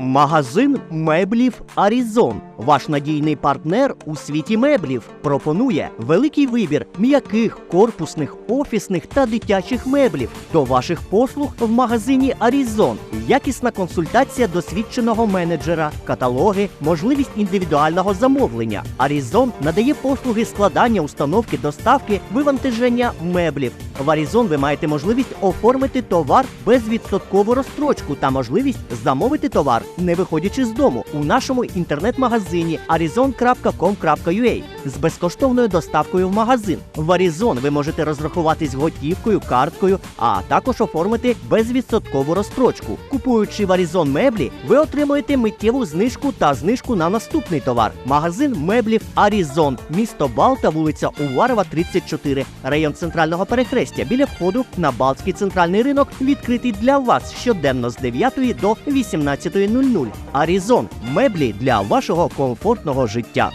Магазин меблів Арізон, ваш надійний партнер у світі меблів, пропонує великий вибір м'яких, корпусних, офісних та дитячих меблів. До ваших послуг в магазині Арізон. Якісна консультація досвідченого менеджера, каталоги, можливість індивідуального замовлення. Арізон надає послуги складання, установки, доставки, вивантаження меблів. В Арізон ви маєте можливість оформити товар безвідсоткову розстрочку та можливість замовити товар, не виходячи з дому у нашому інтернет-магазині arizon.com.ua з безкоштовною доставкою в магазин. В Арізон ви можете розрахуватись готівкою, карткою, а також оформити безвідсоткову розстрочку. Купуючи в Арізон меблі, ви отримуєте миттєву знижку та знижку на наступний товар. Магазин меблів Арізон, місто Балта, вулиця Уварова, 34, район центрального перехрестя біля входу на Балтський центральний ринок, відкритий для вас щоденно з 9 до 18.00. Арізон меблі для вашого комфортного життя.